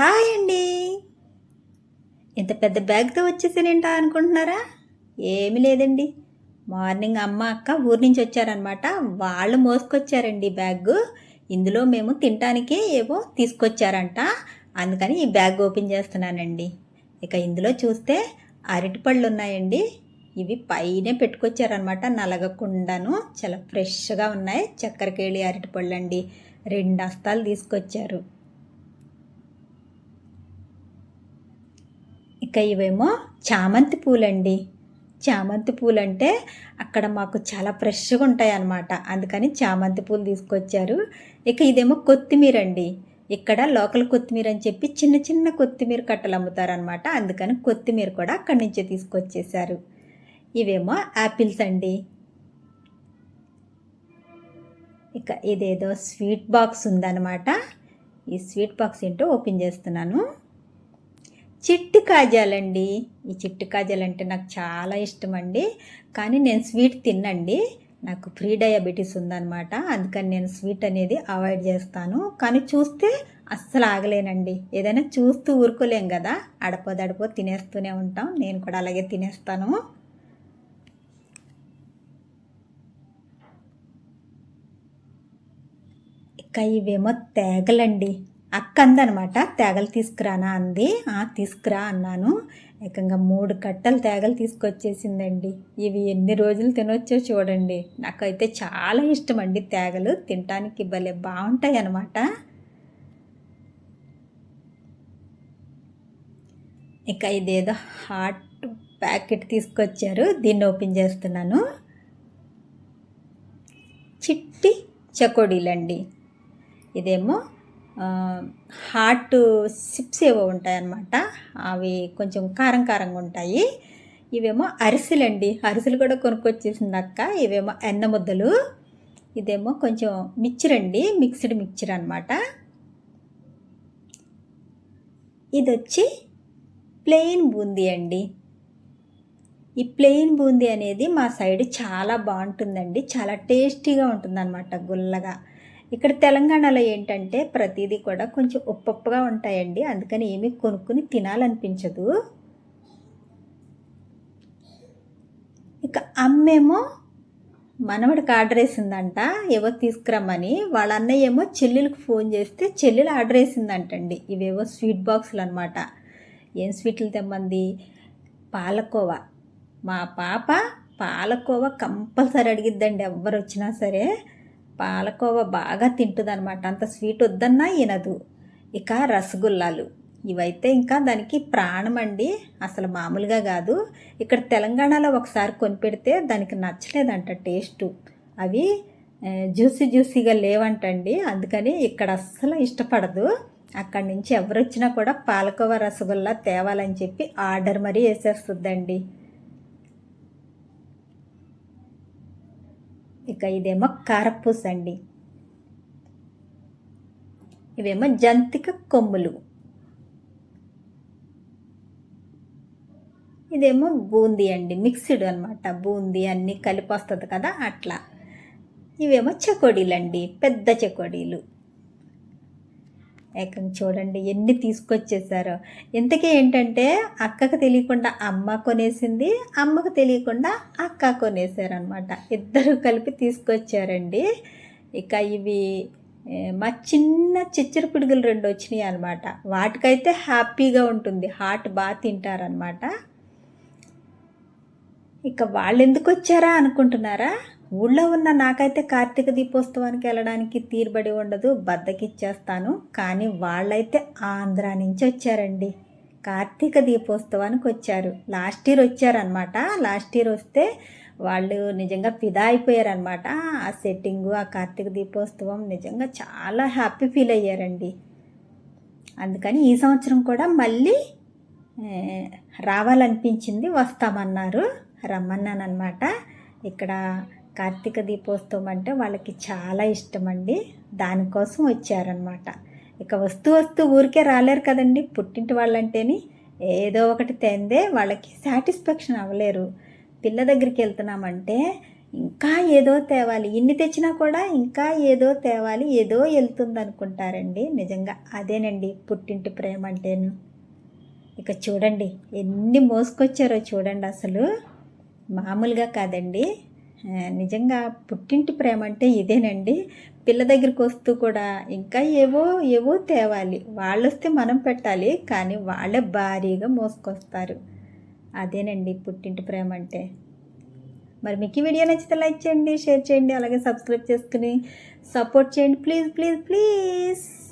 Hi అండి. ఇంత పెద్ద బ్యాగ్తో వచ్చేసానేంటా అనుకుంటున్నారా? ఏమి లేదండి. మార్నింగ్ అమ్మ అక్క ఊరి నుంచి వచ్చారనమాట వాళ్ళు మోసుకొచ్చారండి బ్యాగ్. ఇందులో మేము తినటానికి ఏవో తీసుకొచ్చారంట. అందుకని ఈ బ్యాగ్ ఓపెన్ చేస్తున్నానండి. ఇక ఇందులో చూస్తే అరటిపళ్ళు ఉన్నాయండి. ఇవి పైనే పెట్టుకొచ్చారనమాట నలగకుండాను. చాలా ఫ్రెష్గా ఉన్నాయి. చక్కెరకేళి అరటిపళ్ళు అండి రెండు అస్తాలు తీసుకొచ్చారు. ఇక ఇవేమో చామంతి పూలండి. చామంతి పూలు అంటే అక్కడ మాకు చాలా ఫ్రెష్గా ఉంటాయి అన్నమాట అందుకని చామంతి పూలు తీసుకొచ్చారు. ఇక ఇదేమో కొత్తిమీర అండి. ఇక్కడ లోకల్ కొత్తిమీర అని చెప్పి చిన్న చిన్న కొత్తిమీర కట్టలు అమ్ముతారనమాట అందుకని కొత్తిమీర కూడా అక్కడి నుంచే తీసుకొచ్చేసారు ఇవేమో యాపిల్స్ అండి. ఇక ఇదేదో స్వీట్ బాక్స్ ఉందన్నమాట. ఈ స్వీట్ బాక్స్ ఏంటో ఓపెన్ చేస్తున్నాను. చిట్టి కాజాలండి. ఈ చిట్టి కాజాలు అంటే నాకు చాలా ఇష్టం అండి కానీ నేను స్వీట్ తిన్నండి. నాకు ప్రీ డయాబెటీస్ ఉందన్నమాట. అందుకని నేను స్వీట్ అనేది అవాయిడ్ చేస్తాను. కానీ చూస్తే అస్సలు ఆగలేనండి. ఏదైనా చూస్తూ ఊరుకోలేం కదా. అడపదడపో తినేస్తూనే ఉంటాం. నేను కూడా అలాగే తినేస్తాను. ఇక ఇవేమో తేగలండి. అక్క అందనమాట తేగలు తీసుకురానా అంది. "ఆ, తీసుకురా అన్నాను. ఏకంగా మూడు కట్టలు తేగలు తీసుకొచ్చేసిందండి. ఇవి ఎన్ని రోజులు తినొచ్చో చూడండి. నాకైతే చాలా ఇష్టం అండి తేగలు. తినటానికి భలే బాగుంటాయి అన్నమాట ఇక ఇదేదో హాట్ ప్యాకెట్ తీసుకొచ్చారు. దీన్ని ఓపెన్ చేస్తున్నాను. చిట్టి చకోడీలండి. ఇదేమో హాట్ సిప్స్ ఏవో ఉంటాయన్నమాట. అవి కొంచెం కారం కారంగా ఉంటాయి. ఇవేమో అరిసెలండి. అరిసెలు కూడా కొనుక్కొచ్చేసింది అక్క. ఇవేమో ఎన్న ముద్దలు. ఇదేమో కొంచెం మిక్చర్ అండి. మిక్స్డ్ మిక్చర్ అనమాట ఇది వచ్చి ప్లెయిన్ బూందీ అండి. ఈ ప్లెయిన్ బూందీ అనేది మా సైడ్ చాలా బాగుంటుందండి. చాలా టేస్టీగా ఉంటుందన్నమాట గుల్లగా. ఇక్కడ తెలంగాణలో ఏంటంటే ప్రతిదీ కూడా కొంచెం ఉప్పప్పుగా ఉంటాయండి. అందుకని ఏమీ కొనుక్కుని తినాలనిపించదు. ఇక అమ్మేమో మనవడికి ఆర్డర్ వేసిందంట ఏవో తీసుకురమ్మని. వాళ్ళ అన్నయ్య ఏమో చెల్లెలకు ఫోన్ చేస్తే చెల్లెలు ఆర్డర్ వేసిందంటండి. ఇవేవో స్వీట్ బాక్సులు అనమాట ఏం స్వీట్లు తెమ్మంది? పాలకోవా. మా పాప పాలకోవా కంపల్సరీ అడిగిద్దండి. ఎవ్వరు వచ్చినా సరే. పాలకోవా బాగా తింటుంది అనమాట అంత స్వీట్ వద్దన్నా వినదు ఇక రసగుల్లాలు. ఇవైతే ఇంకా దానికి ప్రాణం అండి అసలు మామూలుగా కాదు. ఇక్కడ తెలంగాణలో ఒకసారి కొనిపెడితే దానికి నచ్చలేదంట టేస్టు. అవి జ్యూసీ జ్యూసీగా లేవంటండి. అందుకని ఇక్కడ అస్సలు ఇష్టపడదు. అక్కడి నుంచి ఎవరు వచ్చినా కూడా పాలకోవా రసగుల్లా తేవాలని చెప్పి ఆర్డర్ మరీ వేసేస్తుందండి. ఇక ఇదేమో కారపూస అండి. ఇవేమో జంతిక కొమ్ములు. ఇదేమో బూందీ అండి మిక్స్డ్ అనమాట బూందీ అన్నీ కలిపి వస్తుంది కదా అట్లా. ఇవేమో చెకోడీలు అండి పెద్ద చెకోడీలు. ఏకం చూడండి ఎన్ని తీసుకొచ్చేసారో. ఇంతకీ ఏంటంటే అక్కకు తెలియకుండా అమ్మ కొనేసింది అమ్మకు తెలియకుండా అక్క కొనేసారనమాట ఇద్దరు కలిపి తీసుకొచ్చారండి. ఇక ఇవి మా చిన్న చిచ్చర పిడుగులు రెండు వచ్చినాయి అనమాట వాటికైతే హ్యాపీగా ఉంటుంది. హార్ట్ బాగా తింటారనమాట ఇక వాళ్ళు ఎందుకు వచ్చారా అనుకుంటున్నారా? ఊళ్ళో ఉన్న నాకైతే కార్తీక దీపోత్సవానికి వెళ్ళడానికి తీరుబడి ఉండదు బద్దకిచ్చేస్తాను. కానీ వాళ్ళైతే ఆంధ్ర నుంచి వచ్చారండి. కార్తీక దీపోత్సవానికి వచ్చారు. లాస్ట్ ఇయర్ వచ్చారనమాట లాస్ట్ ఇయర్ వస్తే వాళ్ళు నిజంగా ఫిదా అయిపోయారనమాట ఆ సెట్టింగు ఆ కార్తీక దీపోత్సవం నిజంగా చాలా హ్యాపీ ఫీల్ అయ్యారండి. అందుకని ఈ సంవత్సరం కూడా మళ్ళీ రావాలనిపించింది వస్తామన్నారు. రమ్మన్నానమాట ఇక్కడ కార్తీక దీపోత్సవం అంటే వాళ్ళకి చాలా ఇష్టం అండి దానికోసం వచ్చారనమాట ఇక వస్తూ వస్తూ ఊరికే రాలేరు కదండి. పుట్టింటి వాళ్ళంటేని ఏదో ఒకటి తెందే వాళ్ళకి సాటిస్ఫాక్షన్ అవ్వలేరు. పిల్ల దగ్గరికి వెళ్తున్నామంటే ఇంకా ఏదో తేవాలి. ఇన్ని తెచ్చినా కూడా ఇంకా ఏదో తేవాలి ఏదో వెళ్తుంది అనుకుంటారండి నిజంగా అదేనండి పుట్టింటి ప్రేమ అంటేను. ఇక చూడండి ఎన్ని మోసుకొచ్చారో చూడండి అసలు. మామూలుగా కాదండి. నిజంగా పుట్టింటి ప్రేమ అంటే ఇదేనండి. పిల్ల దగ్గరికి వస్తూ కూడా ఇంకా ఏవో ఏవో తేవాలి. వాళ్ళు వస్తే మనం పెట్టాలి కానీ వాళ్ళే భారీగా మోసుకొస్తారు. అదేనండి పుట్టింటి ప్రేమ అంటే. మరి మీకు ఈ వీడియో నచ్చితే లైక్ చేయండి షేర్ చేయండి అలాగే సబ్స్క్రైబ్ చేసుకుని సపోర్ట్ చేయండి. Please please please.